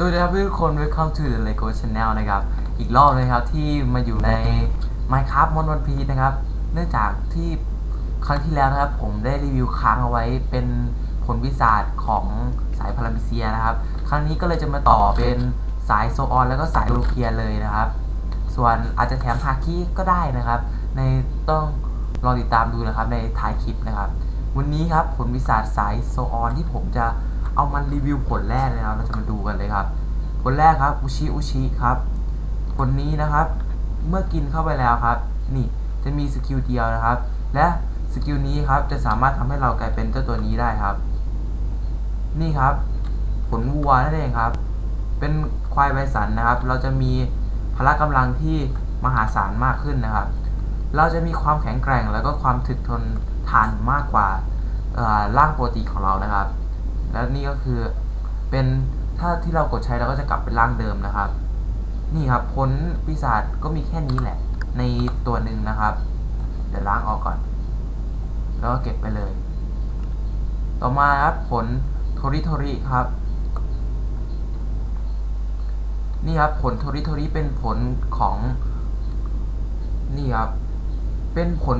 สวัสดีครับทุกคน welcome to the Lego Channel นะครับ อีกรอบนะครับที่มาอยู่ใน Minecraft Mod One Piece นะครับ เนื่องจากที่ครั้งที่แล้วนะครับ ผมได้รีวิวค้างเอาไว้เป็นผลวิสาดของสายพารามิเซียนะครับ ครั้งนี้ก็เลยจะมาต่อเป็นสายโซออนแล้วก็สายโลเคียเลยนะครับ ส่วนอาจจะแถมฮาคิก็ได้นะครับ ในต้องรอติดตามดูนะครับในท้ายคลิปนะครับ วันนี้ครับผลวิสาดสายโซออนที่ผมจะ เอามันรีวิวผลแรกเลยนะครับ เราจะมาดูกันเลยครับ ผลแรกครับ อุชิ อุชิครับ ผลนี้นะครับ เมื่อกินเข้าไปแล้วครับ นี่ จะมีสกิลเดียวนะครับ และสกิลนี้ครับ จะสามารถทำให้เรากลายเป็นเจ้าตัวนี้ได้ครับ นี่ครับ ผลวัวนั่นเองครับ เป็นควายไบสันนะครับ เราจะมีพละกำลังที่มหาศาลมากขึ้นนะครับ เราจะมีความแข็งแกร่งแล้วก็ความถึกทนทานมากกว่าร่างปกติของเรานะครับ และนี่ก็คือเป็นถ้าที่เรากดใช้เราก็จะกลับเป็นร่างเดิมนะครับ นี่ครับผลปีศาจก็มีแค่นี้แหละ ในตัวหนึ่งนะครับ เดี๋ยวล้างออกก่อน แล้วก็เก็บไปเลย ต่อมาครับผลโทริโทริครับ นี่ครับผลโทริโทริเป็นผลของ นี่ครับ เป็นผล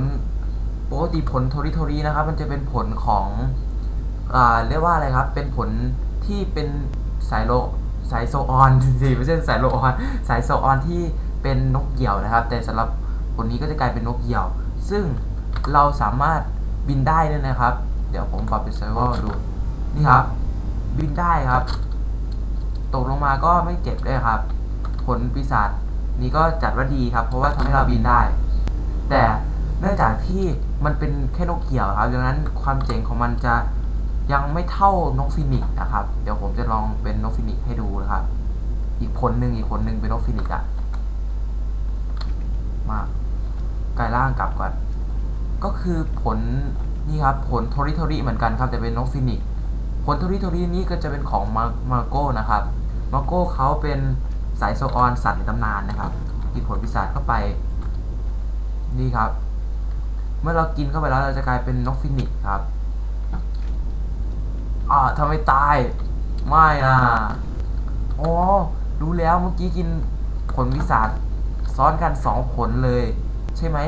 ปกติผลโทริโทรินะครับ มันจะเป็นผลของ เรียกว่าอะไรครับ เป็นผลที่เป็นสายโลสายโซออนสิไม่ใช่สายโลออน สายโซออนที่เป็นนกเหยี่ยวนะครับ แต่สำหรับผลนี้ก็จะกลายเป็นนกเหยี่ยว ซึ่งเราสามารถบินได้ด้วยนะครับ เดี๋ยวผมปรับเป็นไซเวอร์ดู นี่ครับ บินได้ครับ ตกลงมาก็ไม่เจ็บด้วยครับ ผลปีศาจนี้ก็จัดว่าดีครับ เพราะว่าทำให้เราบินได้ แต่เนื่องจากที่มันเป็นแค่นกเหยี่ยวครับ ดังนั้นความเจ๋งของมันจะ ยังไม่เท่านกฟินิกนะครับ เดี๋ยวผมจะลองเป็นนกฟินิกให้ดูนะครับ อีกผลหนึ่งอีกผลหนึ่งเป็นนกฟินิกอะมากลายร่างกลับก่อน ก็คือผลนี่ครับผลโทริโทริเหมือนกันครับแต่เป็นนกฟินิกผลโทริโทรินี้ก็จะเป็นของมามาโก้นะครับมาโก้เขาเป็นสายโซออนสัตว์ในตำนานนะครับกินผลปีศาจเข้าไป นี่ครับ เมื่อเรากินเข้าไปแล้วเราจะกลายเป็นนกฟินิกครับ อ่าทำไมตาย ไม่นะอ๋อรู้แล้วเมื่อกี้กินผลวิสาดซ้อนกันสองผลเลย ใช่ไหม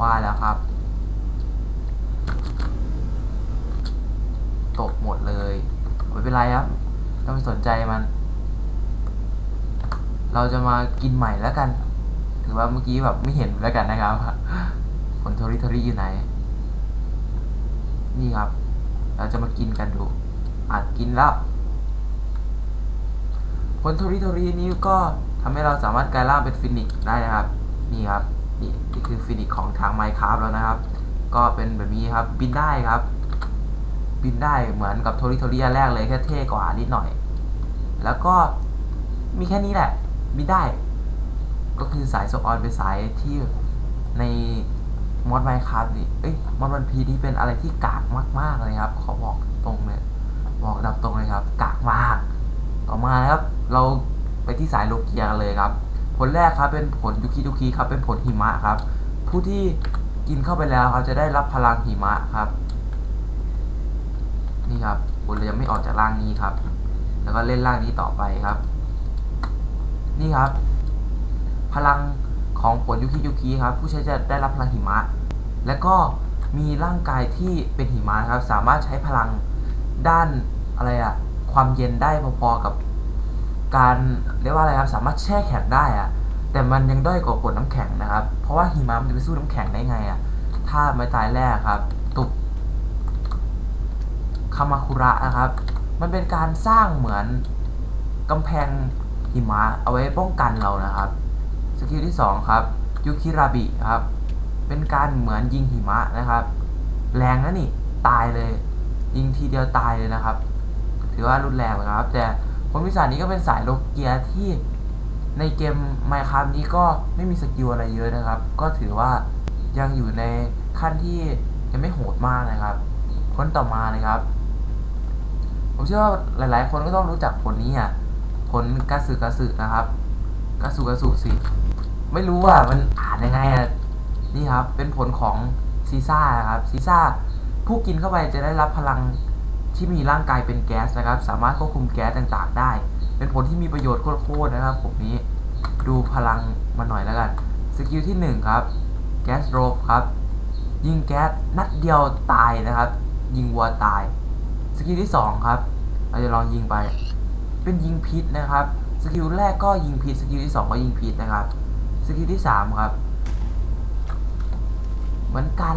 ว่าแล้วครับ ตกหมดเลยไม่เป็นไรครับไม่สนใจมัน เราจะมากินใหม่แล้วกัน ถือว่าเมื่อกี้แบบไม่เห็นแล้วกันนะครับผลโทริโทริอยู่ไหน นี่ครับ เราจะมากินกันดูอะกินแล้วผลโทริทรินี้ก็ทำให้เราสามารถกลายร่างเป็นฟินิกได้นะครับ นี่ครับนี่นี่คือฟินิกของทางไมค์ครับแล้วนะครับ ก็เป็นแบบนี้ครับบินได้ครับ บินได้เหมือนกับโทริทริอันแรกเลยแค่เท่กว่านิดหน่อย แล้วก็มีแค่นี้แหละบินได้ ก็คือสายโซออนเป็นสายที่ใน มอดไมค์ครับนี่เอ้ยมอดวันพีนี่เป็นอะไรที่กากมาก ๆเลยครับ ขอบอกตรงเลยบอกดับตรงเลยครับ กากมาก ต่อมานะครับ เราไปที่สายโลเกียกันเลยครับ ผลแรกครับเป็นผลยุคิยุคิครับเป็นผลหิมะครับ ผู้ที่กินเข้าไปแล้วครับจะได้รับพลังหิมะครับ นี่ครับผลเลยยังไม่ออกจากร่างนี้ครับ แล้วก็เล่นร่างนี้ต่อไปครับ นี่ครับ พลัง ของผลยุคิยุคิครับ ผู้ใช้จะได้รับพลังหิมะ และก็มีร่างกายที่เป็นหิมะครับ สามารถใช้พลังด้านอะไรอะความเย็นได้พอๆกับ การเรียกว่าอะไรครับ สามารถแช่แข็งได้อะแต่มันยังด้อยกว่าผลน้ำแข็งนะครับ เพราะว่าหิมะมันจะไปสู้น้ำแข็งได้ไงอะถ้าไม่ตายแรกครับ ตุกคามาคุระนะครับ มันเป็นการสร้างเหมือนกำแพงหิมะเอาไว้ป้องกันเรานะครับ สกิลที่ 2 ครับยูคิราบิครับ เป็นการเหมือนยิงหิมะนะครับ แรงนะนี่ ตายเลย ยิงทีเดียวตายเลยนะครับ ถือว่ารุนแรงนะครับ แต่ผลวิสานี้ก็เป็นสายโลเกียที่ในเกมไมค์ครับนี้ก็ไม่มีสกิลอะไรเยอะนะครับ ก็ถือว่ายังอยู่ในขั้นที่ยังไม่โหดมากนะครับผลต่อมานะครับ ผมเชื่อว่าหลาย ๆ คนก็ต้องรู้จักผลนี้อะผลกาสึกาสึนะครับกาสุกาสุสิ ไม่รู้อะมันอ่านยังไงอะนี่ครับ เป็นผลของซีซ่าครับซีซ่าผู้กินเข้าไปจะได้รับพลังที่มีร่างกายเป็นแก๊สนะครับ สามารถควบคุมแก๊สต่างๆ ได้ เป็นผลที่มีประโยชน์โคตรๆนะครับผมนี้ดูพลังมาหน่อยแล้วกันสกิลที่ 1 ครับแก๊สโรบครับ ยิงแก๊สนัดเดียวตายนะครับ ยิงวัวตายสกิลที่ 2 ครับ เราจะลองยิงไป เป็นยิงพิษนะครับสกิลแรกก็ยิงพิษสกิลที่ 2 ก็ยิงพิษนะครับ สกิลที่3ครับ เหมือนการ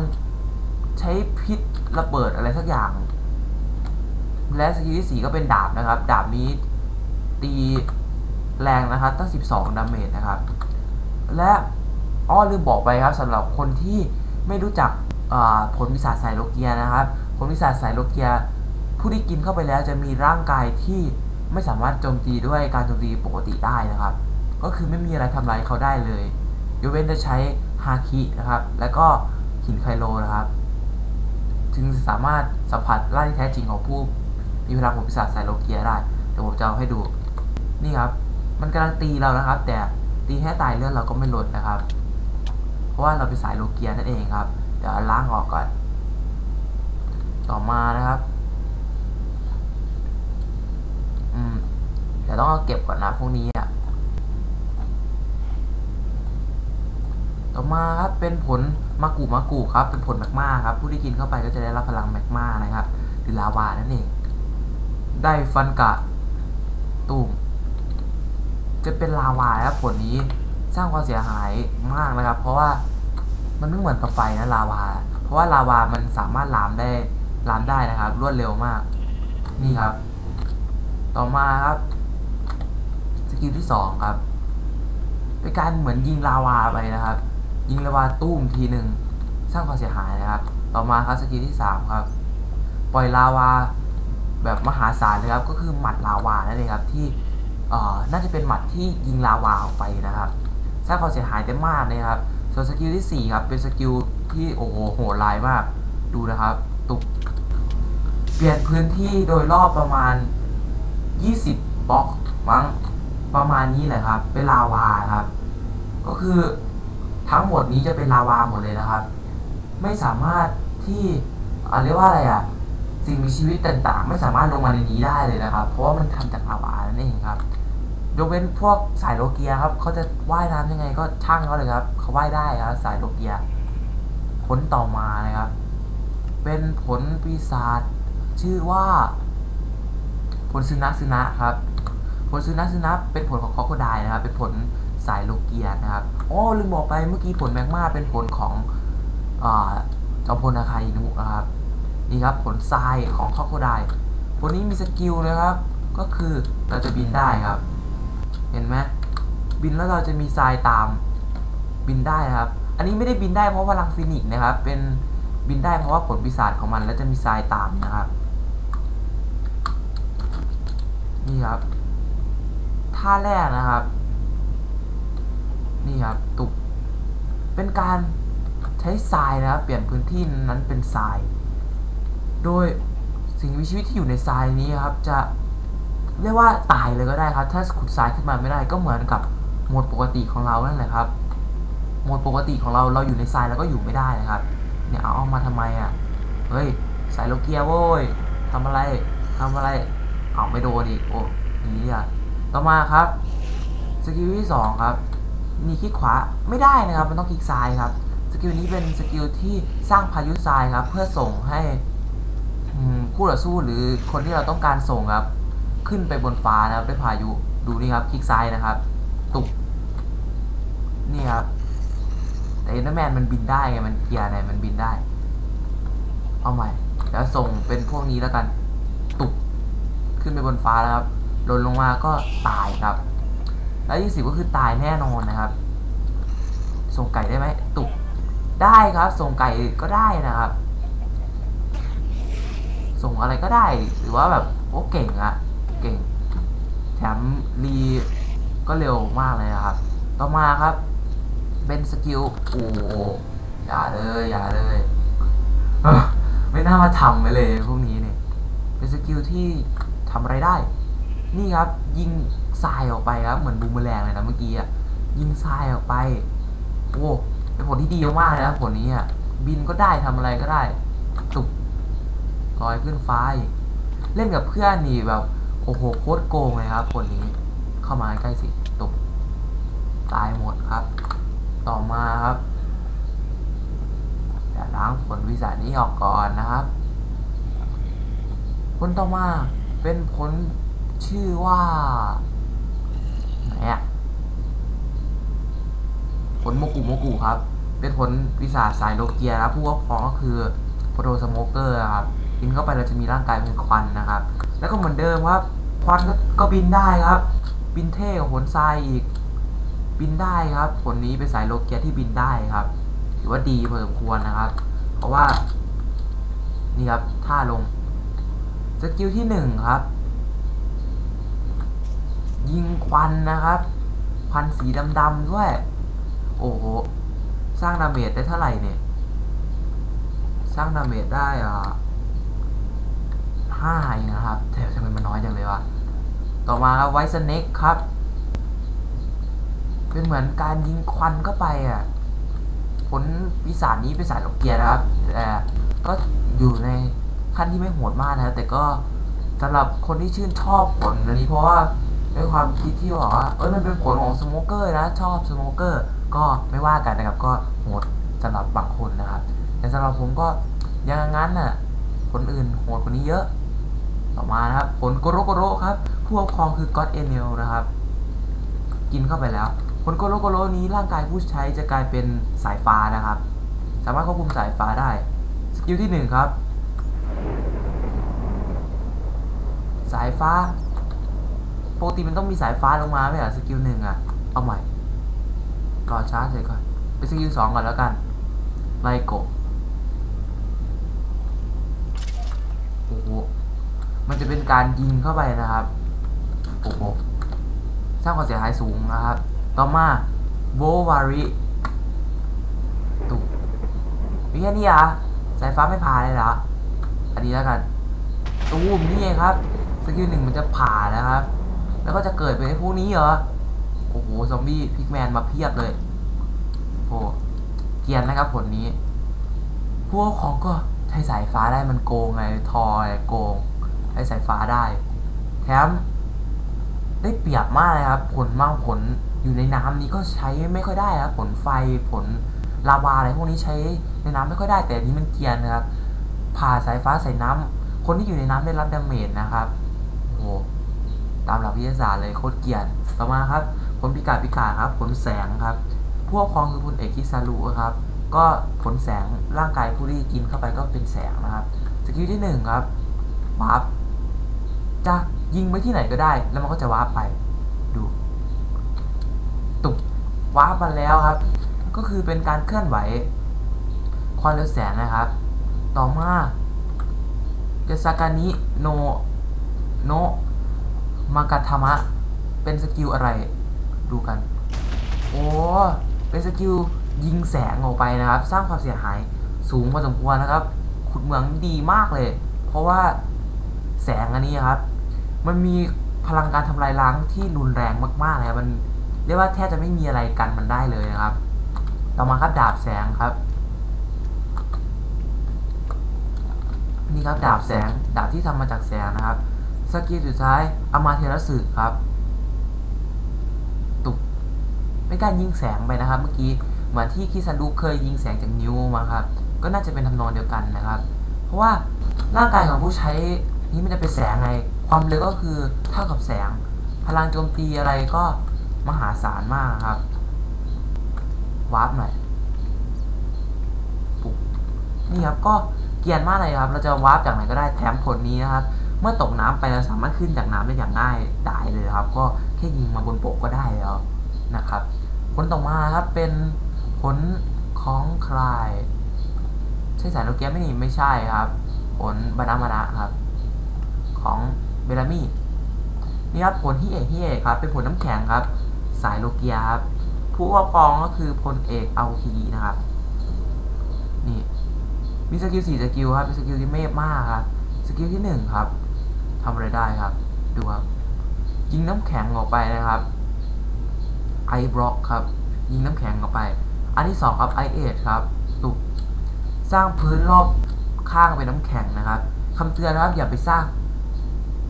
ใช้พิษระเบิดอะไรสักอย่าง และสกิลที่4ก็เป็นดาบนะครับ ดาบนี้ตีแรงนะครับ ตั้ง 12 ดาเมจนะครับ และอ้อลืมบอกไปครับสำหรับคนที่ไม่รู้จักผลวิสาสไซโลเกียนะครับ ผลวิสาสไซโลเกีย ผู้ที่กินเข้าไปแล้วจะมีร่างกายที่ไม่สามารถโจมตีด้วยการโจมตีปกติได้นะครับ ก็คือไม่มีอะไรทำลายเขาได้เลยยกเว้นจะใช้ฮาคินะครับ แล้วก็หินไคโลนะครับจึงสามารถสัมผัสร่างที่แท้จริงของผู้มีพลังของปีศาจไซโลเกียได้ เดี๋ยวผมจะเอาให้ดู นี่ครับ มันกำลังตีเรานะครับ แต่ตีแค่ตายเลือดเราก็ไม่ลดนะครับ เพราะว่าเราเป็นสายโลเกียนั่นเองครับ เดี๋ยวล้างออกก่อน ต่อมานะครับอืมเดี๋ยวต้องเอาเก็บก่อนนะพวกนี้อะ ต่อมาครับเป็นผลมากุมากุครับ เป็นผลแมกมาครับ ผู้ที่กินเข้าไปก็จะได้รับพลังแมกมานะครับ หรือลาวานั่นเอง ได้ฟันกะตูมจะเป็นลาวาครับผลนี้สร้างความเสียหายมากนะครับ เพราะว่ามันไม่เหมือนกับไฟนะลาวา เพราะว่าลาวามันสามารถลามได้ลามได้นะครับ รวดเร็วมาก นี่ครับ ต่อมาครับสกิลที่สองครับเป็นการเหมือนยิงลาวาไปนะครับ ยิงลาวาตุ้มทีหนึ่งสร้างความเสียหายนะครับ ต่อมาครับสกิลที่สามครับ ปล่อยลาวาแบบมหาศาลเลยครับ ก็คือหมัดลาวานั่นเองครับที่เอ่อน่าจะเป็นหมัดที่ยิงลาวาออกไปนะครับ สร้างความเสียหายได้มากเลยครับส่วนสกิลที่สี่ครับ เป็นสกิลที่โอ้โหโหดร้ายมาก ดูนะครับ ตุก เปลี่ยนพื้นที่โดยรอบประมาณ 20บล็อกมั้งประมาณนี้แหละครับ เป็นลาวาครับ ก็คือ ทั้งหมดนี้จะเป็นลาวาหมดเลยนะครับ ไม่สามารถที่เรียกว่าอะไรอะสิ่งมีชีวิตต่างๆ ไม่สามารถลงมาในนี้ได้เลยนะครับ เพราะว่ามันทำจากลาวานั่นเองครับยกเว้นพวกสายโลเกียครับเขาจะว่ายน้ำยังไงก็ช่างเขาเลยครับเขาว่ายได้ครับสายโลเกียผลต่อมานะครับ เป็นผลปีศาจชื่อว่า ผลซึนะซึนะครับ ผลซึนะซึนะเป็นผลของคอโคไดนะครับ เป็นผลสายโลเกียนะครับ อ๋อลืมบอกไปเมื่อกี้ผลแมกมาเป็นผลของจอมพลอาคาอินุนะครับนี่ครับผลทรายของคอโคไดผลนี้มีสกิลนะครับ ก็คือเราจะบินได้ครับ เห็นไหมบินแล้วเราจะมีทรายตามบินได้นะครับ อันนี้ไม่ได้บินได้เพราะพลังฟินิกนะครับ เป็นบินได้เพราะว่าผลปีศาจของมันแล้วจะมีทรายตามนะครับ นี่ครับท่าแรกนะครับ นี่ครับตุกเป็นการใช้ทรายนะครับเปลี่ยนพื้นที่นั้นเป็นทราย โดยสิ่งมีชีวิตที่อยู่ในทรายนี้ครับ จะเรียกว่าตายเลยก็ได้ครับ ถ้าขุดทรายขึ้นมาไม่ได้ก็เหมือนกับโหมดปกติของเรานั่นแหละครับโหมดปกติของเราเราอยู่ในทรายแล้วก็อยู่ไม่ได้นะครับ เนี่ยเอาออกมาทำไมอะเฮ้ยสายโลเกียโว้ยทำอะไรทำอะไรเอาไม่โดนอีกโอ้นี่อะต่อมาครับสกิลที่สองครับ มีคลิกขวาไม่ได้นะครับ มันต้องคลิกซ้ายครับ สกิลนี้เป็นสกิลที่สร้างพายุทรายครับ เพื่อส่งให้คู่ต่อสู้หรือคนที่เราต้องการส่งครับ ขึ้นไปบนฟ้านะครับด้วยพายุดูนี่ครับคลิกซ้ายนะครับ ตุกนี่ครับแต่เอ็นเดอร์แมนมันบินได้ไงมันเกียร์ไหนมันบินได้ เอาใหม่ แล้วส่งเป็นพวกนี้แล้วกัน ตุกขึ้นไปบนฟ้าแล้วครับหล่นลงมาก็ตายครับ แล้วที่สิบก็คือตายแน่นอนนะครับ ส่งไก่ได้ไหมตุกได้ครับ ส่งไก่ก็ได้นะครับ ส่งอะไรก็ได้ หรือว่าแบบโอ้เก่งอะเก่ง แถมรีก็เร็วมากเลยนะครับ ต่อมาครับ เป็นสกิลโอ้โหอย่าเลยอย่าเลยไม่น่ามาทำไปเลยพวกนี้เนี่ย เป็นสกิลที่ทำอะไรได้ นี่ครับ ยิงทรายออกไปครับเหมือนบูมเมอแรงเลยนะเมื่อกี้อะยิงทรายออกไปโอ้เป็นผลที่ดีมากเลยนะผลนี้อะบินก็ได้ทำอะไรก็ได้ตุกลอยขึ้นฟ้าเล่นกับเพื่อนนี่แบบโอ้โหโคตรโกงเลยครับคนนี้เข้ามาใกล้สิตุกตายหมดครับ ต่อมาครับเดี๋ยวล้างผลวิสัยนี้ออกก่อนนะครับผลต่อมาเป็นผล ชื่อว่าไหนอะผลโมกุโมกุครับ เป็นผลวิสาสายโลเกียนะผู้ว่าครองก็คือโปรโตสโมเกอร์ครับกินเข้าไปเราจะมีร่างกายเป็นควันนะครับ แล้วก็เหมือนเดิมครับ ควันก็บินได้ครับ บินเท่กว่าผลทรายอีก บินได้ครับ ผลนี้เป็นสายโลเกียที่บินได้ครับ ถือว่าดีพอสมควรนะครับ เพราะว่า นี่ครับท่าลงสกิลที่หนึ่งครับ ยิงควันนะครับ ควันสีดำๆด้วย โอ้โห สร้างดาเมจได้เท่าไหร่เนี่ย สร้างดาเมจได้อ่าห้าเองนะครับแต่ทำไมมันน้อยจังเลยวะ ต่อมาครับไวสเน็กครับ เป็นเหมือนการยิงควันเข้าไปอะ ผลปีศาจนี้เป็นสายหลกเกียร์นะครับแต่ก็อยู่ในขั้นที่ไม่โหดมากนะครับแต่ก็สำหรับคนที่ชื่นชอบผลอันนี้เพราะว่า ด้วยความคิดที่บอกว่าเออมันเป็นผลของสโมเกอร์นะชอบสโมเกอร์ก็ไม่ว่ากันนะครับก็โหดสำหรับบางคนนะครับ แต่สำหรับผมก็ยังงั้นน่ะคนอื่นโหดกว่านี้เยอะ ต่อมานะครับผลโกโรโกโรครับผู้ปกครองคือก็อดเอเนลนะครับ กินเข้าไปแล้วผลโกโรโกโรนี้ร่างกายผู้ใช้จะกลายเป็นสายฟ้านะครับ สามารถควบคุมสายฟ้าได้สกิลที่หนึ่งครับ สายฟ้า ปกติมันต้องมีสายฟ้าลงมาไม่เหรอสกิลหนึ่งอะเอาใหม่รอช้าเสร็จก่อนไปสกิลสองก่อนแล้วกันไลโกโอ้โหมันจะเป็นการยิงเข้าไปนะครับโอ้โหสร้างความเสียหายสูงนะครับ ต่อมาโววาริตุมีแค่นี้อะสายฟ้าไม่ผ่าเลยเหรออันนี้แล้วกันตูมนี่เองครับสกิลหนึ่งมันจะผ่านะครับ แล้วก็จะเกิดเป็นไอ้พวกนี้เหรอ โอ้โห ซอมบี้พิกแมนมาเพียบเลย โอ้เกียนนะครับผลนี้ พวกของก็ใช้สายฟ้าได้มันโกงไง ทอไงโกง ใช้สายฟ้าได้ แถม ได้เปรียบมากเลยครับ ผลบางผลอยู่ในน้ำนี้ก็ใช้ไม่ค่อยได้ครับผลไฟผลลาวาอะไรพวกนี้ใช้ในน้ำไม่ค่อยได้ แต่อันนี้มันเกียนนะครับ ผ่าสายฟ้าใส่น้ำคนที่อยู่ในน้ำได้รับดาเมจนะครับโอ้ ตามหลักวิทยาศาสตร์เลยโคตรเกรียนต่อมาครับผลพิกาพิกาครับผลแสงครับ พวกครองคือพลเอกคิซารุครับ ก็ผลแสงร่างกายผู้ที่กินเข้าไปก็เป็นแสงนะครับสกิลที่หนึ่งครับวาร์ปจะยิงไปที่ไหนก็ได้ แล้วมันก็จะวาร์ปไปดูตุกวาร์ปมาแล้วครับ ก็คือเป็นการเคลื่อนไหวความเร็วแสงนะครับ ต่อมาเกซากานิโนโน มากาทามะ เป็นสกิลอะไร ดูกัน โอ้ เป็นสกิลยิงแสงออกไปนะครับ สร้างความเสียหายสูงพอสมควรนะครับ ขุดเหมืองดีมากเลย เพราะว่าแสงอันนี้ครับ มันมีพลังการทำลายล้างที่รุนแรงมากๆนะครับมันเรียกว่าแทบจะไม่มีอะไรกันมันได้เลยนะครับ ต่อมาครับดาบแสงครับ นี่ครับดาบแสง ดาบที่ทำมาจากแสงนะครับ สกิลสุดท้ายอามาเทรสึครับ ตุกไม่การยิงแสงไปนะครับ เมื่อกี้เหมือนที่คิซันดุเคยยิงแสงจากนิ้วมาครับ ก็น่าจะเป็นทำนองเดียวกันนะครับ เพราะว่าร่างกายของผู้ใช้นี้มันจะเป็นแสงไง ความเร็วก็คือเท่ากับแสง พลังโจมตีอะไรก็มหาศาลมากครับ วาร์ปหน่อยปุ๊บนี่ครับก็เกียนมากเลยครับ เราจะวาร์ปจากไหนก็ได้แถมผลนี้นะครับ เมื่อตกน้ำไปเราสามารถขึ้นจากน้ำได้อย่างง่ายดายเลยครับ ก็แค่ยิงมาบนโปกก็ได้แล้วนะครับ ผลต่อมาครับเป็นผลของใครใช่สายโลเกียไม่นี่ไม่ใช่ครับ ผลบานามานะครับ ของเบลามี่นี่ครับผลที่เอกที่เอกครับ เป็นผลน้ำแข็งครับ สายโลเกียครับ ผู้ครอบครองก็คือพลเอกเอาทีนะครับนี่มีสกิลสี่สกิลครับเป็นสกิลที่เมฆมากครับ สกิลที่หนึ่งครับ ทำอะไรได้ครับ ดูครับ ยิงน้ำแข็งออกไปนะครับไอบล็อกครับ ยิงน้ำแข็งออกไป อันที่สองครับไอเอทครับตุกสร้างพื้นรอบข้างเป็นน้ำแข็งนะครับคำเตือนนะครับอย่าไปสร้าง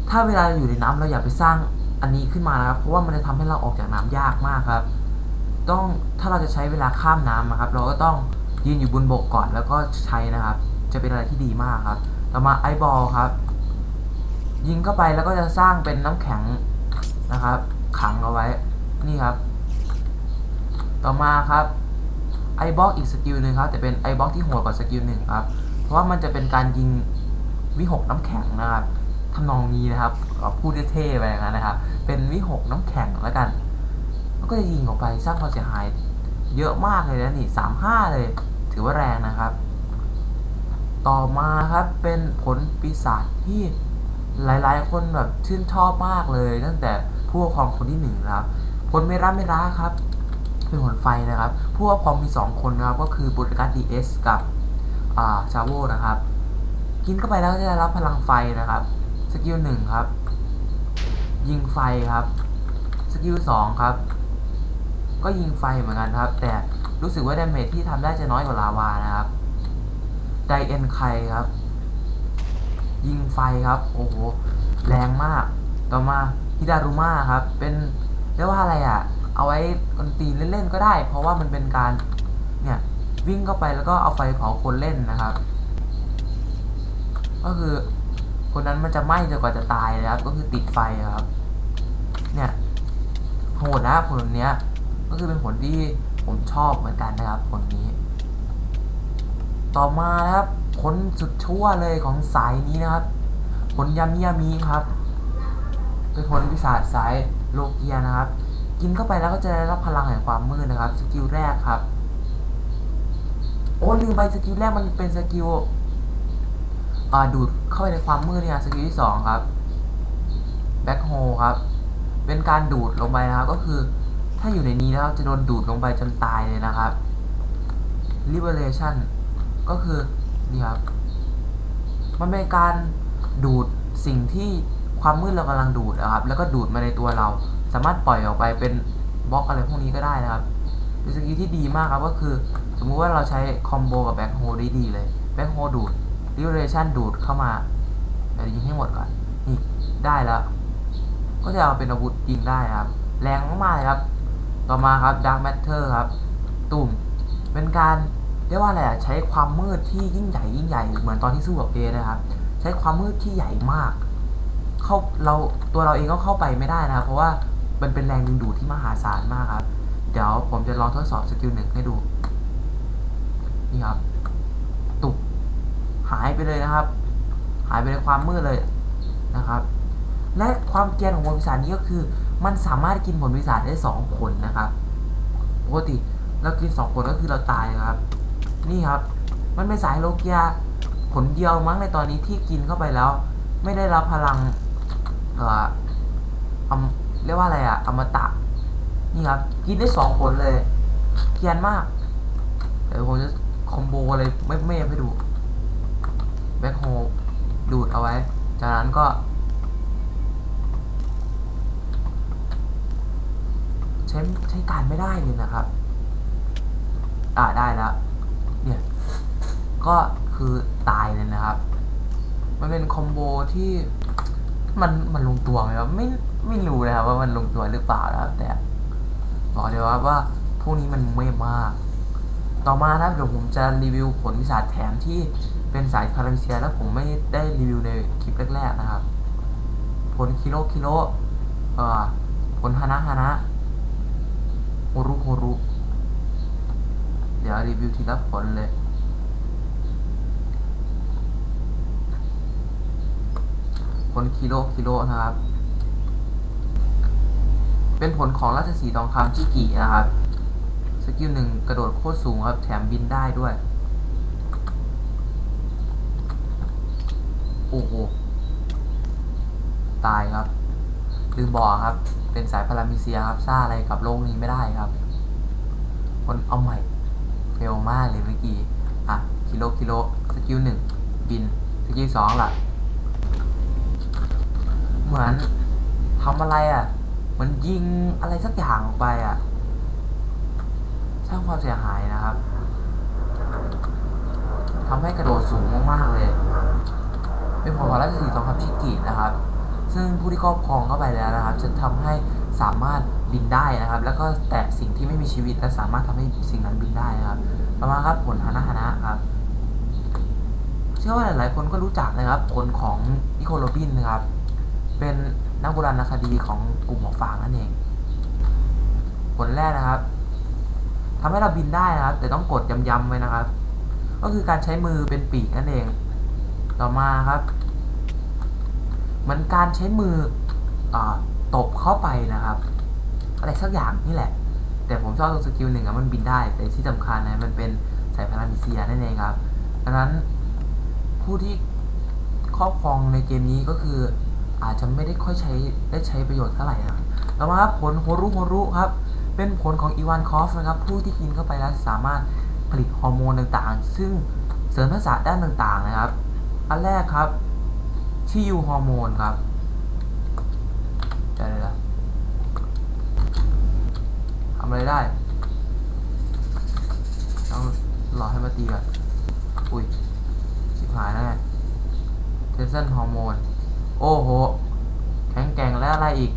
ถ้าเวลาอยู่ในน้ำเราอย่าไปสร้างอันนี้ขึ้นมานะครับ เพราะว่ามันจะทำให้เราออกจากน้ำยากมากครับ ต้องถ้าเราจะใช้เวลาข้ามน้ำนะครับ เราก็ต้องยืนอยู่บนบกก่อนแล้วก็ใช้นะครับ จะเป็นอะไรที่ดีมากครับ ต่อมาไอบอลครับ ยิงเข้าไปแล้วก็จะสร้างเป็นน้ำแข็งนะครับ ขังเอาไว้ นี่ครับ ต่อมาครับไอบล็อกอีกสกิลหนึ่งครับแต่เป็นไอบล็อกที่โหดกว่าสกิลหนึ่งครับ เพราะว่ามันจะเป็นการยิงวิหกน้ำแข็งนะครับทำนองนี้นะครับเอาพูดเท่ๆไปอย่างนั้นะครับ เป็นวิหกน้ำแข็งแล้วกันแล้วก็จะยิงออกไปสร้างความเสียหาย เยอะมากเลยนะนี่สามห้าเลย ถือว่าแรงนะครับ ต่อมาครับเป็นผลปีศาจที่ หลายๆ คนแบบชื่นชอบมากเลย ตั้งแต่ผู้ปกครองคนที่หนึ่งครับผลเมราเมราครับเป็นผลไฟนะครับ ผู้ปกครองมี 2 คนนะครับ ก็คือบุตรการดีเอสกับาชาโวนะครับ กินเข้าไปแล้วจะได้รับพลังไฟนะครับ สกิลหนึ่งครับ ยิงไฟครับ สกิลสองครับ ก็ยิงไฟเหมือนกันครับ แต่รู้สึกว่าดาเมจที่ทำได้จะน้อยกว่าลาวานะครับ ไดเอ็นไคครับ ยิงไฟครับ โอ้โห แรงมาก ต่อมาฮิดารุมาครับ เป็นเรียกว่าอะไรอะ เอาไว้กนตีนเล่นๆก็ได้ เพราะว่ามันเป็นการ เนี่ยวิ่งเข้าไปแล้วก็เอาไฟเผาคนเล่นนะครับ ก็คือคนนั้นมันจะไหม้จนกว่าจะตายนะครับ ก็คือติดไฟครับ เนี่ยโหดนะผลเนี้ย ก็คือเป็นผลที่ผมชอบเหมือนกันนะครับผลนี้ ต่อมานะครับผลสุดชั่วเลยของสายนี้นะครับผลยามิยามิครับเป็นผลพิศาจสายโลเกียนะครับ กินเข้าไปแล้วก็จะได้รับพลังแห่งความมืดนะครับ สกิลแรกครับโอ้ลืมไปสกิลแรกมันเป็นสกิลดูดเข้าไปในความมืดเนี่ยสกิลที่สองครับแบ็คโฮครับ เป็นการดูดลงไปนะครับ ก็คือถ้าอยู่ในนี้นะครับจะโดนดูดลงไปจนตายเลยนะครับ liberation ก็คือนี่ครับมันเป็นการดูดสิ่งที่ความมืดเรากำลังดูดนะครับ แล้วก็ดูดมาในตัวเรา สามารถปล่อยออกไปเป็นบล็อกอะไรพวกนี้ก็ได้นะครับเป็นสกิลที่ดีมากครับก็คือ สมมุติว่าเราใช้คอมโบกับแบ็คโฮได้ดีเลยแบ็คโฮดูดดิเรชันดูดเข้ามาเดี๋ยวยิงให้หมดก่อนนี่ได้แล้วก็จะเอาเป็นอาวุธยิงได้นะครับ แรงมากๆครับ ต่อมาครับ Dark Matter ครับ ตุ่มเป็นการ เรียกว่าอะไรอะใช้ความมืดที่ยิ่งใหญ่ยิ่งใหญ่เหมือนตอนที่สู้กับเอนะครับ ใช้ความมืดที่ใหญ่มากเข้าเราตัวเราเองก็เข้าไปไม่ได้นะครับ เพราะว่ามันเป็นแรงดึงดูดที่มหาศาลมากครับ เดี๋ยวผมจะลองทดสอบสกิลหนึ่งให้ดู นี่ครับ ตุกหายไปเลยนะครับ หายไปในความมืดเลยนะครับ และความเกรียนของผลปีศาจนี้ก็คือ มันสามารถกินผลปีศาจได้สองผลนะครับปกติเรากินสองผลก็คือเราตายครับ นี่ครับ มันเป็นสายโลเกียผลเดียวมั้งในตอนนี้ที่กินเข้าไปแล้ว ไม่ได้รับพลัง เอ่ออมเรียกว่าอะไรอะอมตะ นี่ครับ กินได้สองผลเลย เกียนมาก เดี๋ยวผมจะคอมโบเลยไม่ไม่ให้ดู แบ็คโฮดูดเอาไว้ จากนั้นก็ ใช้ใช้การไม่ได้เลยนะครับ อ่าได้แล้ว ก็คือตายเลยนะครับ มันเป็นคอมโบที่มันมันลงตัวไหมครับไม่ไม่รู้นะครับว่ามันลงตัวหรือเปล่านะครับ แต่บอกเลยว่าว่าพวกนี้มันไม่มาก ต่อมานะครับเดี๋ยวผมจะรีวิวผลวิสาแถมที่เป็นสายพารามิเซียแล้วผมไม่ได้รีวิวในคลิปแรกๆนะครับ ผลคิโลคิโลเอ่อผลฮานะฮานะโฮรุโฮรุเดี๋ยวรีวิวทีละผลเลย ผ ลคิโลคิโลนะครับ เป็นผลของราชสีทองคำชิกินะครับ สกิลหนึ่งกระโดดโคตรสูงครับ แถมบินได้ด้วย โอ้โห ตายครับ ลืมบอกครับ เป็นสายพารามิเซียครับซ่าอะไรกับโลกนี้ไม่ได้ครับ คนเอาใหม่เฟลมากเลยเมื่อกี้ อะ กิโลกิโลสกิลหนึ่งบินสกิลสองล่ะ เหมือนทำอะไรอะ เหมือนยิงอะไรสักอย่างออกไปอะ สร้างความเสียหายนะครับทำให้กระโดดสูงมากๆเลย เป็นผลของราชสีทองคำชิกินะครับ ซึ่งผู้ที่ครอบครองเข้าไปแล้วนะครับ จะทำให้สามารถบินได้นะครับ แล้วก็แตะสิ่งที่ไม่มีชีวิตและสามารถทำให้สิ่งนั้นบินได้นะครับต่อมาครับผลฮานะฮานะครับ เชื่อว่าหลายๆคนก็รู้จักนะครับผลของนิโคลโรบินนะครับ เป็นนักโบราณคดีของกลุ่มหมวกฟางนั่นเอง ผลแรกนะครับทำให้เราบินได้นะครับ แต่ต้องกดย้ำๆไว้นะครับ ก็คือการใช้มือเป็นปีกนั่นเอง ต่อมาครับ เหมือนการใช้มืออตบเข้าไปนะครับ อะไรสักอย่างนี่แหละ แต่ผมชอบตรงสกิลหนึ่งอะมันบินได้ แต่ที่สำคัญนะมันเป็นสายพารามิเซียนั่นเองครับดังนั้นผู้ที่ครอบครองในเกมนี้ก็คือ อาจจะไม่ได้ค่อยใช้ได้ใช้ประโยชน์เท่าไหร่นะต่อมาครับผลโฮรุโฮรุครับ เป็นผลของอีวานคอฟนะครับ ผู้ที่กินเข้าไปแล้วสามารถผลิตฮอร์โมนต่างๆ ซึ่งเสริมทักษะด้านต่างๆนะครับ อันแรกครับที่ยูฮอร์โมนครับเดี๋ยวเลยนะทำอะไรได้ ต้องรอให้มาตีก่อนอุ้ยชิบหายแล้วไงเทสเซนฮอร์โมน โอ้โห แข็งแกร่งและอะไรอีก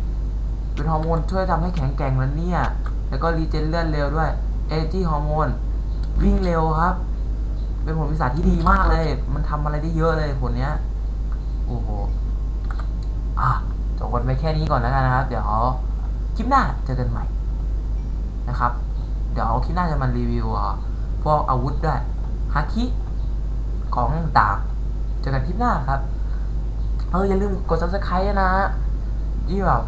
เป็นฮอร์โมนช่วยทำให้แข็งแกร่งแล้วเนี่ย แล้วก็รีเจนเลือดเร็วด้วย เอจีฮอร์โมน วิ่งเร็วครับ เป็นผลวิสัยที่ดีมากเลย มันทำอะไรได้เยอะเลยผลเนี้ย โอ้โห อะจบกันไปแค่นี้ก่อนแล้วกันนะครับ เดี๋ยวคลิปหน้าเจอกันใหม่นะครับ เดี๋ยวคลิปหน้าจะมารีวิวพวกอาวุธด้วยฮาคิของต่างเจอกันคลิปหน้าครับ เอออย่าลืมกด subscribe นะที่แบบ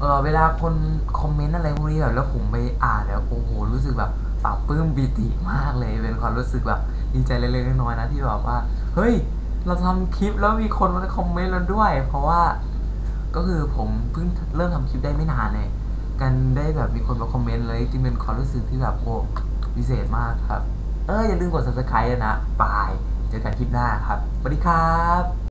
เออเวลาคนคอมเมนต์อะไรพวกนี้แบบแล้วผมไปอ่านแล้วโอ้โหรู้สึกแบบปลาบปื้มปิติมากเลยเป็นความรู้สึกแบบดีใจเล็กๆน้อยๆนะที่แบบว่า เฮ้ย เราทำคลิปแล้วมีคนมาคอมเมนต์เราด้วย เพราะว่า ก็คือผมเพิ่งเริ่มทำคลิปได้ไม่นานเลยการได้แบบมีคนมาคอมเมนต์เลยจริงเป็นความรู้สึกที่แบบโอ้พิเศษมากครับ เอออย่าลืมกด subscribe นะบายเจอกันคลิปหน้าครับสวัสดีครับ